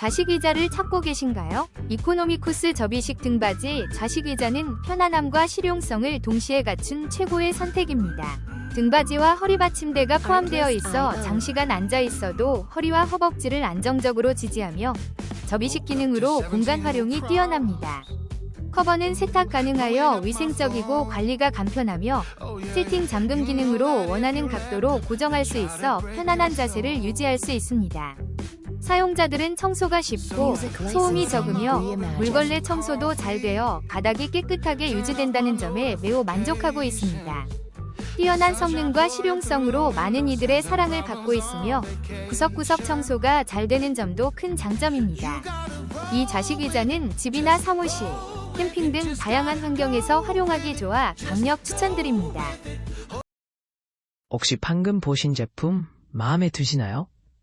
좌식 의자를 찾고 계신가요? 이코노미쿠스 접이식 등받이 좌식 의자는 편안함과 실용성을 동시에 갖춘 최고의 선택입니다. 등받이와 허리 받침대가 포함되어 있어 장시간 앉아 있어도 허리와 허벅지를 안정적으로 지지하며 접이식 기능으로 공간 활용이 뛰어납니다. 커버는 세탁 가능하여 위생적이고 관리가 간편하며 세팅 잠금 기능으로 원하는 각도로 고정할 수 있어 편안한 자세를 유지할 수 있습니다. 사용자들은 청소가 쉽고 소음이 적으며 물걸레 청소도 잘 되어 바닥이 깨끗하게 유지된다는 점에 매우 만족하고 있습니다. 뛰어난 성능과 실용성으로 많은 이들의 사랑을 받고 있으며 구석구석 청소가 잘 되는 점도 큰 장점입니다. 이 좌식 의자는 집이나 사무실, 캠핑 등 다양한 환경에서 활용하기 좋아 강력 추천드립니다. 혹시 방금 보신 제품 마음에 드시나요?